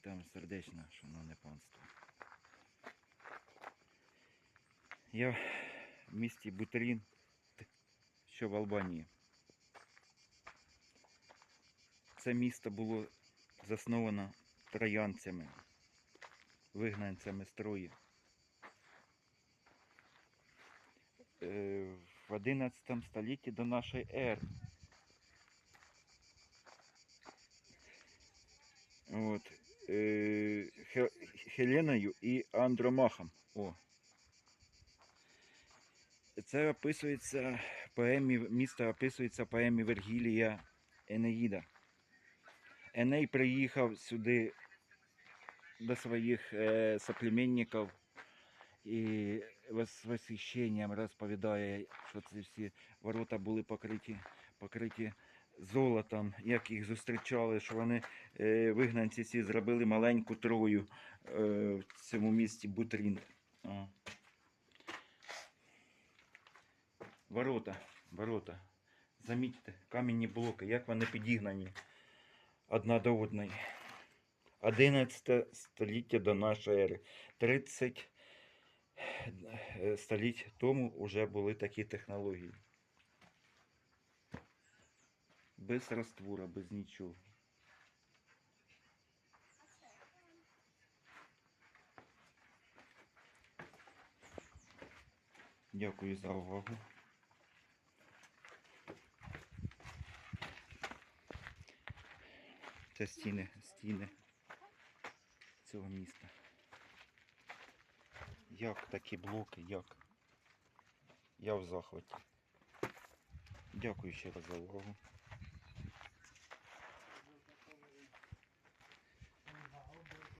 Вітаємо сердечно, шановне панство. Я в місті Бутерін, що в Албанії. Це місто було засновано троянцями, вигнанцями з Трої. Е, В 11 столітті до нашої ери. Хеленою і Андромахом. О. Це описується поемі, місто описується поемі Вергілія Енеїда. Еней приїхав сюди до своїх е, соплеменників і з восхищенням розповідає, що ці всі ворота були покриті, покриті золотом, як їх зустрічали, що вони е, вигнанці ці зробили маленьку трою е, в цьому місті Бутрін. О. Ворота, ворота. Замітьте, камінні блоки, як вони підігнані одна до одної. 11 століття до нашої ери. 30 е, століть тому вже були такі технології. Без раствора, без нічого. Дякую за увагу. Це стіни, стіни цього міста. Як такі блоки, як? Я в захваті. Дякую ще раз за увагу.